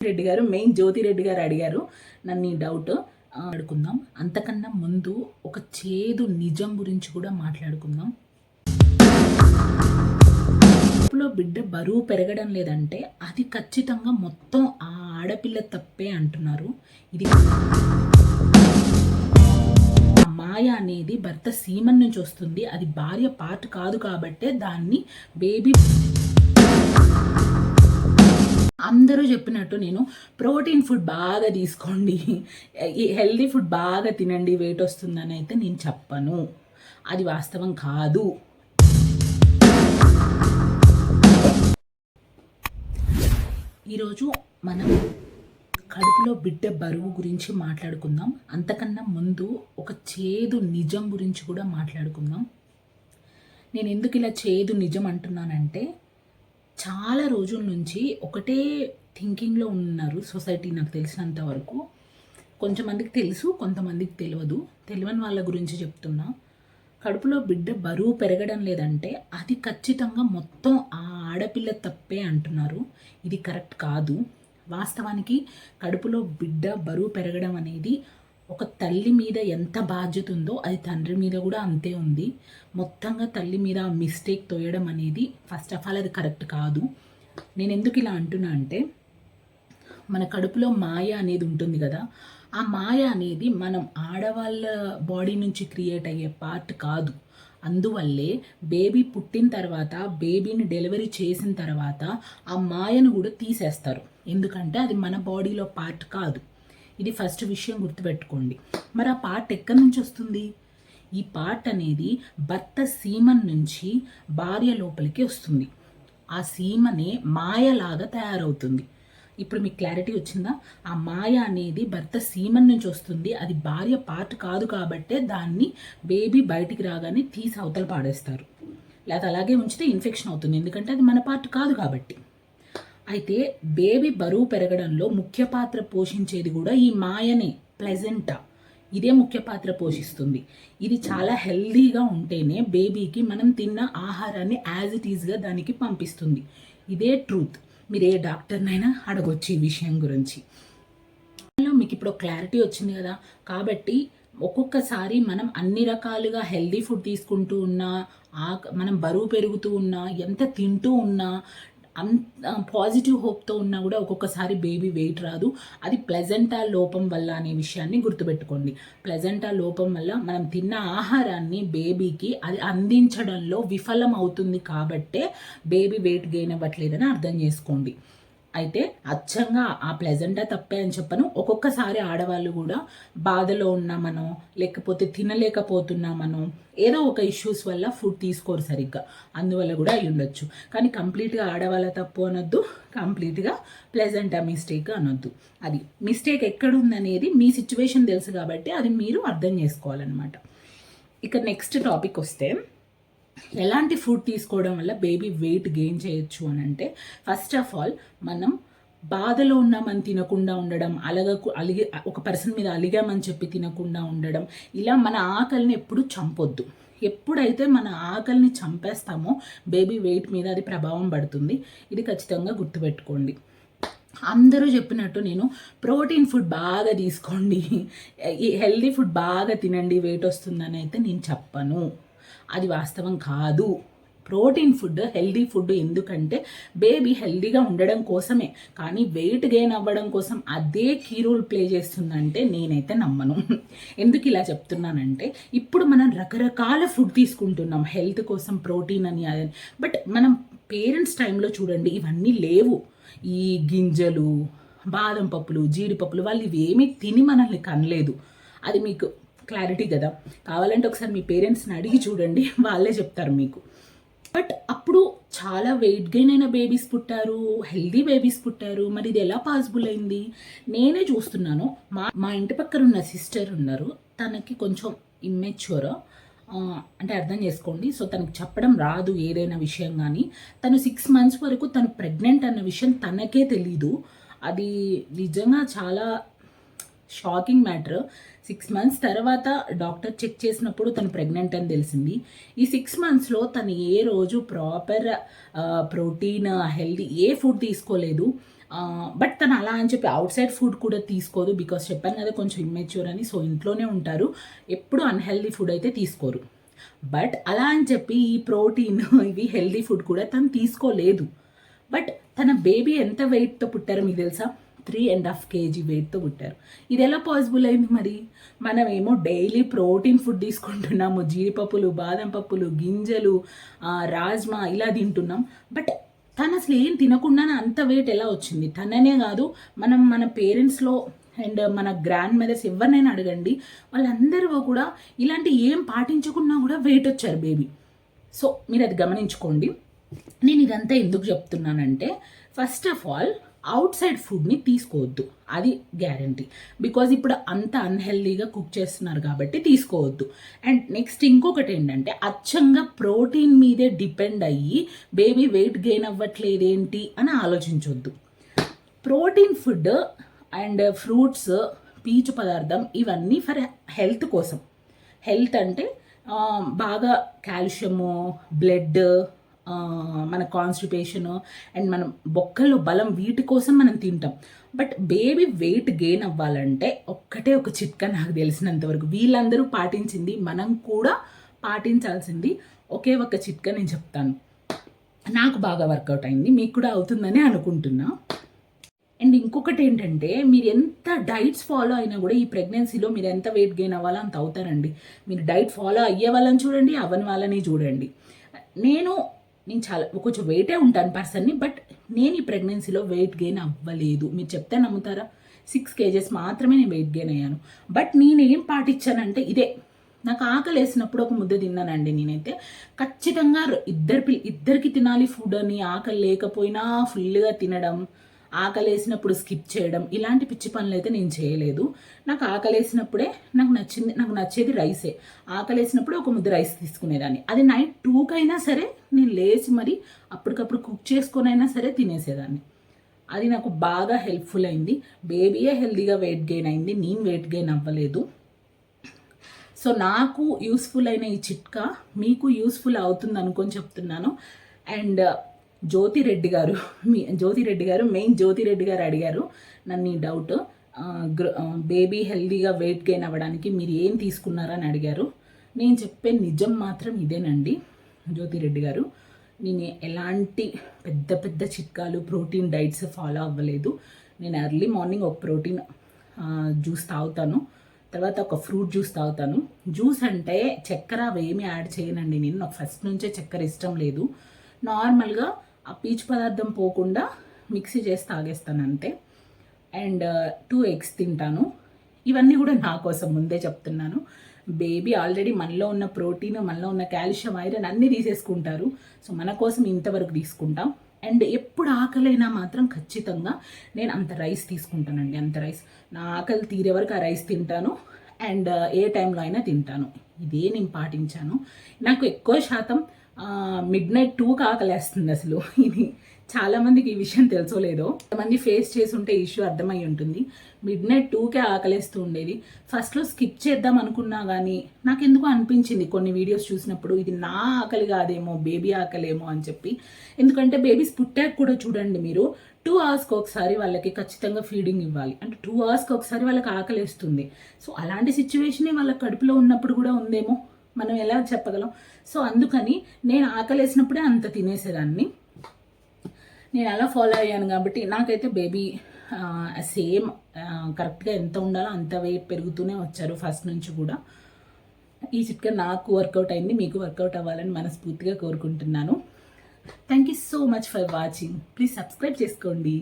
రెడ్డి గారు మెయిన్ జ్యోతి రెడ్డి గారు అడిగారు నన్ను ఈ డౌట్ ఆ, అడుకుందాం అంతకన్నా ముందు ఒక చేదు నిజం గురించి కూడా మాట్లాడుకుందాం. కడుపులో బిడ్డ బరువు పెరగడం లేదంటే అది ఖచ్చితంగా మొత్తం ఆ ఆడపిల్ల తప్పే అంటున్నారు. ఇది మాయ అనేది భర్త సీమన్ నుంచి వస్తుంది. అది భార్య పార్ట్ కాదు కాబట్టే దాన్ని బేబీ అందరూ చెప్పినట్టు నేను ప్రోటీన్ ఫుడ్ బాగా తీసుకోండి. హెల్దీ ఫుడ్ బాగా తినండి వెయిట్ వస్తుందని అయితే నేను చెప్పను. అది వాస్తవం కాదు. ఈరోజు మనం కడుపులో బిడ్డ బరువు గురించి మాట్లాడుకుందాం. అంతకన్నా ముందు ఒక చేదు నిజం గురించి కూడా మాట్లాడుకుందాం. నేను ఎందుకు ఇలా చేదు నిజం అంటున్నానంటే చాలా రోజుల నుంచి ఒకటే థింకింగ్లో ఉన్నారు సొసైటీ నాకు తెలిసినంత వరకు. కొంతమందికి తెలుసు కొంతమందికి తెలియదు తెలియని వాళ్ళ గురించి చెప్తున్నా. కడుపులో బిడ్డ బరువు పెరగడం లేదంటే అది ఖచ్చితంగా మొత్తం ఆ ఆడపిల్ల తప్పే అంటున్నారు. ఇది కరెక్ట్ కాదు. వాస్తవానికి కడుపులో బిడ్డ బరువు పెరగడం అనేది ఒక తల్లి మీద ఎంత బాధ్యత ఉందో అది తండ్రి మీద కూడా అంతే ఉంది. మొత్తంగా తల్లి మీద ఆ మిస్టేక్ తోయడం అనేది ఫస్ట్ ఆఫ్ ఆల్ అది కరెక్ట్ కాదు. నేను ఎందుకు ఇలా అంటున్నా అంటే మన కడుపులో మాయ అనేది ఉంటుంది కదా ఆ మాయ అనేది మనం ఆడవాళ్ళ బాడీ నుంచి క్రియేట్ అయ్యే పార్ట్ కాదు. అందువల్లే బేబీ పుట్టిన తర్వాత బేబీని డెలివరీ చేసిన తర్వాత ఆ మాయను కూడా తీసేస్తారు. ఎందుకంటే అది మన బాడీలో పార్ట్ కాదు. ఇది ఫస్ట్ విషయం గుర్తుపెట్టుకోండి. మరి ఆ పార్ట్ ఎక్కడి నుంచి వస్తుంది? ఈ పార్ట్ అనేది భర్త సీమన్ నుంచి భార్య లోపలికి వస్తుంది. ఆ సీమనే మాయలాగా తయారవుతుంది. ఇప్పుడు మీకు క్లారిటీ వచ్చిందా? ఆ మాయ అనేది భర్త సీమన్ నుంచి వస్తుంది. అది భార్య పార్ట్ కాదు కాబట్టే దాన్ని బేబీ బయటికి రాగానే తీసి అవతల పాడేస్తారు. లేదా అలాగే ఉంచితే ఇన్ఫెక్షన్ అవుతుంది. ఎందుకంటే అది మన పార్ట్ కాదు కాబట్టి. అయితే బేబీ బరువు పెరగడంలో ముఖ్య పాత్ర పోషించేది కూడా ఈ మాయనే ప్లెజెంటా. ఇదే ముఖ్య పాత్ర పోషిస్తుంది. ఇది చాలా హెల్దీగా ఉంటేనే బేబీకి మనం తిన్న ఆహారాన్ని యాజ్ ఇట్ ఈజ్గా దానికి పంపిస్తుంది. ఇదే ట్రూత్. మీరు ఏ డాక్టర్నైనా అడగొచ్చు ఈ విషయం గురించి. మీకు ఇప్పుడు క్లారిటీ వచ్చింది కదా. కాబట్టి ఒక్కొక్కసారి మనం అన్ని రకాలుగా హెల్దీ ఫుడ్ తీసుకుంటూ ఉన్నా ఆ మనం బరువు పెరుగుతూ ఉన్నా ఎంత తింటూ ఉన్నా అంత పాజిటివ్ హోప్తో ఉన్నా కూడా ఒక్కొక్కసారి బేబీ వెయిట్ రాదు. అది ప్లెజెంటా లోపం వల్ల అనే విషయాన్ని గుర్తుపెట్టుకోండి. ప్లెజెంటా లోపం వల్ల మనం తిన్న ఆహారాన్ని బేబీకి అది అందించడంలో విఫలం అవుతుంది కాబట్టే బేబీ వెయిట్ గెయిన్ అవ్వట్లేదని అర్థం చేసుకోండి. అయితే అచ్చంగా ఆ ప్లెజెంటా తప్పే అని చెప్పను. ఒక్కొక్కసారి ఆడవాళ్ళు కూడా బాధలో ఉన్నామనో లేకపోతే తినలేకపోతున్నామనో ఏదో ఒక ఇష్యూస్ వల్ల ఫుడ్ తీసుకోరు సరిగ్గా. అందువల్ల కూడా అయి ఉండొచ్చు. కానీ కంప్లీట్గా ఆడవాళ్ళ తప్పు అనొద్దు. కంప్లీట్గా ప్లెజెంటా మిస్టేక్ అనొద్దు. అది మిస్టేక్ ఎక్కడుందనేది మీ సిచ్యువేషన్ తెలుసు కాబట్టి అది మీరు అర్థం చేసుకోవాలన్నమాట. ఇక నెక్స్ట్ టాపిక్ వస్తే ఎలాంటి ఫుడ్ తీసుకోవడం వల్ల బేబీ వెయిట్ గెయిన్ చేయొచ్చు అని అంటే ఫస్ట్ ఆఫ్ ఆల్ మనం బాధలో ఉన్నామని తినకుండా ఉండడం అలగకు అలిగి ఒక పర్సన్ మీద అలిగామని చెప్పి తినకుండా ఉండడం ఇలా మన ఆకలిని ఎప్పుడు చంపొద్దు. ఎప్పుడైతే మన ఆకలిని చంపేస్తామో బేబీ వెయిట్ మీద అది ప్రభావం పడుతుంది. ఇది ఖచ్చితంగా గుర్తుపెట్టుకోండి. అందరూ చెప్పినట్టు నేను ప్రోటీన్ ఫుడ్ బాగా తీసుకోండి. ఈ హెల్దీ ఫుడ్ బాగా తినండి వెయిట్ వస్తుందని అయితే నేను చెప్పను. అది వాస్తవం కాదు. ప్రోటీన్ ఫుడ్ హెల్దీ ఫుడ్ ఎందుకంటే బేబీ హెల్దీగా ఉండడం కోసమే. కానీ వెయిట్ గెయిన్ అవ్వడం కోసం అదే కీ రోల్ ప్లే చేస్తుందంటే నేనైతే నమ్మను. ఎందుకు ఇలా చెప్తున్నానంటే ఇప్పుడు మనం రకరకాల ఫుడ్ తీసుకుంటున్నాం. హెల్త్ కోసం ప్రోటీన్ అని అదని బట్ మనం పేరెంట్స్ టైంలో చూడండి ఇవన్నీ లేవు. ఈ గింజలు బాదం పప్పులు జీడిపప్పులు వాళ్ళు ఇవేమీ తిని మనల్ని కనలేదు. అది మీకు క్లారిటీ కదా. కావాలంటే ఒకసారి మీ పేరెంట్స్ని అడిగి చూడండి వాళ్ళే చెప్తారు మీకు. బట్ అప్పుడు చాలా వెయిట్ గెయిన్ అయిన బేబీస్ పుట్టారు హెల్దీ బేబీస్ పుట్టారు. మరి ఇది ఎలా పాసిబుల్ అయింది? నేనే చూస్తున్నాను. మా మా ఇంటి పక్కన ఉన్న సిస్టర్ ఉన్నారు. తనకి కొంచెం ఇమ్మెచ్యూర్ అంటే అర్థం చేసుకోండి. సో తనకు చెప్పడం రాదు ఏదైనా విషయం కానీ. తను సిక్స్ మంత్స్ వరకు తను ప్రెగ్నెంట్ అన్న విషయం తనకే తెలీదు. అది నిజంగా చాలా షాకింగ్ మ్యాటర్ సిక్స్ మంత్స్ తర్వాత డాక్టర్ చెక్ చేసినప్పుడు తను ప్రెగ్నెంట్ అని తెలిసింది. ఈ సిక్స్ మంత్స్లో తను ఏ రోజు ప్రాపర్ ప్రోటీన్ హెల్దీ ఏ ఫుడ్ తీసుకోలేదు. బట్ తను అలా అని చెప్పి అవుట్ సైడ్ ఫుడ్ కూడా తీసుకోదు బికాస్ చెప్పాను కదా కొంచెం ఇమ్మెచ్యూర్ అని సో ఇంట్లోనే ఉంటారు. ఎప్పుడు అన్హెల్దీ ఫుడ్ అయితే తీసుకోరు. బట్ అలా అని చెప్పి ఈ ప్రోటీన్ ఇవి హెల్దీ ఫుడ్ కూడా తను తీసుకోలేదు. బట్ తన బేబీ ఎంత వెయిట్తో పుట్టారో మీకు తెలుసా? త్రీ అండ్ హాఫ్ కేజీ వెయిట్తో పుట్టారు ఇది ఎలా పాసిబుల్ అయింది మరి? మనం ఏమో డైలీ ప్రోటీన్ ఫుడ్ తీసుకుంటున్నాము. జీడిపప్పులు బాదం పప్పులు గింజలు రాజ్మా ఇలా తింటున్నాం. బట్ తను అసలు ఏం తినకుండానే అంత వెయిట్ ఎలా వచ్చింది? తననే కాదు మనం మన పేరెంట్స్లో అండ్ మన గ్రాండ్ మదర్స్ ఎవరినైనా అడగండి వాళ్ళందరూ కూడా ఇలాంటి ఏం పాటించకుండా కూడా వెయిట్ వచ్చారు బేబీ సో మీరు అది గమనించుకోండి. నేను ఇదంతా ఎందుకు చెప్తున్నానంటే first of all outside ఫుడ్ని తీసుకోవద్దు. అది గ్యారంటీ. బికాజ్ ఇప్పుడు అంత అన్హెల్దీగా కుక్ చేస్తున్నారు కాబట్టి తీసుకోవద్దు. అండ్ నెక్స్ట్ ఇంకొకటి ఏంటంటే అచ్చంగా ప్రోటీన్ మీదే డిపెండ్ అయ్యి బేబీ వెయిట్ గెయిన్ అవ్వట్లేదేంటి అని ఆలోచించొద్దు. ప్రోటీన్ ఫుడ్ అండ్ ఫ్రూట్స్ పీచు పదార్థం ఇవన్నీ ఫర్ హెల్త్ కోసం. హెల్త్ అంటే బాగా కాల్షియము బ్లడ్ మన కాన్స్టిపేషన్ అండ్ మనం బొక్కల్లో బలం వీటి కోసం మనం తింటాం. బట్ బేబీ వెయిట్ గెయిన్ అవ్వాలంటే ఒక్కటే ఒక చిట్కా నాకు తెలిసినంతవరకు వీళ్ళందరూ పాటించింది మనం కూడా పాటించాల్సింది ఒకే ఒక చిట్కా నేను చెప్తాను. నాకు బాగా వర్కౌట్ అయింది మీకు కూడా అవుతుందని అనుకుంటున్నా. అండ్ ఇంకొకటి ఏంటంటే మీరు ఎంత డైట్స్ ఫాలో అయినా కూడా ఈ ప్రెగ్నెన్సీలో మీరు ఎంత వెయిట్ గెయిన్ అవ్వాలో అంత అవుతారండి. మీరు డైట్ ఫాలో అయ్యే వాళ్ళని చూడండి అవని వాళ్ళని చూడండి. నేను నేను చాలా కొంచెం వెయిటే ఉంటాను పర్సన్ని బట్ నేను ఈ ప్రెగ్నెన్సీలో వెయిట్ గెయిన్ అవ్వలేదు. మీరు చెప్తే నమ్ముతారా? సిక్స్ కేజెస్ మాత్రమే నేను వెయిట్ గెయిన్ అయ్యాను. బట్ నేనేం పాటించానంటే ఇదే. నాకు ఆకలి వేసినప్పుడు ఒక ముద్ద తిన్నానండి నేనైతే. ఖచ్చితంగా ఇద్దరు పిల్ల ఇద్దరికి తినాలి ఫుడ్ అని ఆకలి లేకపోయినా ఫుల్గా తినడం. ఆకలేసినప్పుడు స్కిప్ చేయడం ఇలాంటి పిచ్చి పనులు అయితే నేను చేయలేదు. నాకు ఆకలేసినప్పుడే నాకు నచ్చింది నాకు నచ్చేది రైసే. ఆకలేసినప్పుడు ఒక ముద్ద రైస్ తీసుకునేదాన్ని. అది నైట్ టూకైనా సరే నేను లేచి మరి అప్పటికప్పుడు కుక్ చేసుకొనైనా సరే తినేసేదాన్ని. అది నాకు బాగా హెల్ప్ఫుల్ అయింది. బేబీయే హెల్దీగా వెయిట్ గెయిన్ అయింది. నేను వెయిట్ గెయిన్ అవ్వలేదు. సో నాకు యూస్ఫుల్ అయిన ఈ చిట్కా మీకు యూస్ఫుల్ అవుతుంది అనుకొని చెప్తున్నాను. అండ్ జ్యోతిరెడ్డి గారు మీ జ్యోతి రెడ్డి గారు మెయిన్ జ్యోతి రెడ్డి గారు అడిగారు. నన్ను ఈ డౌట్ బేబీ హెల్దీగా వెయిట్ గెయిన్ అవ్వడానికి మీరు ఏం తీసుకున్నారని అడిగారు. నేను చెప్పే నిజం మాత్రం ఇదేనండి జ్యోతిరెడ్డి గారు. నేను ఎలాంటి పెద్ద పెద్ద చిట్కాలు ప్రోటీన్ డైట్స్ ఫాలో అవ్వలేదు. నేను ఎర్లీ మార్నింగ్ ఒక ప్రోటీన్ జ్యూస్ తాగుతాను. తర్వాత ఒక ఫ్రూట్ జ్యూస్ తాగుతాను. జ్యూస్ అంటే చక్కెర అవి ఏమి యాడ్ చేయనండి. నేను నాకు ఫస్ట్ నుంచే చక్కెర ఇష్టం లేదు. నార్మల్గా ఆ పీచు పదార్థం పోకుండా మిక్సీ చేసి తాగేస్తాను అంతే అండ్ uh, టూ ఎగ్స్ తింటాను. ఇవన్నీ కూడా నా కోసం ముందే చెప్తున్నాను. బేబీ ఆల్రెడీ మనలో ఉన్న ప్రోటీన్ మనలో ఉన్న కాల్షియం ఐరన్ అన్నీ తీసేసుకుంటారు. సో మన కోసం ఇంతవరకు తీసుకుంటాం. అండ్ ఎప్పుడు ఆకలైనా మాత్రం ఖచ్చితంగా నేను అంత రైస్ తీసుకుంటానండి అంత రైస్ నా ఆకలి తీరే వరకు ఆ రైస్ తింటాను. అండ్ uh, ఏ టైంలో అయినా తింటాను. ఇదే నేను పాటించాను. నాకు ఎక్కువ శాతం మిడ్ నైట్ టూకి ఆకలేస్తుంది అసలు. ఇది చాలా మందికి ఈ విషయం తెలుసో లేదో. కొంతమంది ఫేస్ చేసి ఉంటే ఇష్యూ అర్థమై ఉంటుంది. మిడ్ నైట్ టూకే ఆకలేస్తూ ఉండేది. ఫస్ట్లో స్కిప్ చేద్దాం అనుకున్నా కానీ నాకు ఎందుకు అనిపించింది కొన్ని వీడియోస్ చూసినప్పుడు. ఇది నా ఆకలి కాదేమో బేబీ ఆకలేమో అని చెప్పి. ఎందుకంటే బేబీస్ పుట్టాక కూడా చూడండి మీరు టూ అవర్స్కి ఒకసారి వాళ్ళకి ఖచ్చితంగా ఫీడింగ్ ఇవ్వాలి. అంటే టూ అవర్స్కి ఒకసారి వాళ్ళకి ఆకలేస్తుంది. సో అలాంటి సిచ్యువేషనే వాళ్ళ కడుపులో ఉన్నప్పుడు కూడా ఉందేమో? మనం ఎలా చెప్పగలం? సో అందుకని నేను ఆకలేసినప్పుడే అంత తినేసేదాన్ని. నేను అలా ఫాలో అయ్యాను కాబట్టి నాకైతే బేబీ సేమ్ కరెక్ట్గా ఎంత ఉండాలో అంత వెయిట్ పెరుగుతూనే వచ్చారు ఫస్ట్ నుంచి కూడా. ఈ చిట్కా నాకు వర్కౌట్ అయింది మీకు వర్కౌట్ అవ్వాలని మనస్ఫూర్తిగా కోరుకుంటున్నాను. Thank you so much for watching. Please subscribe చేసుకోండి.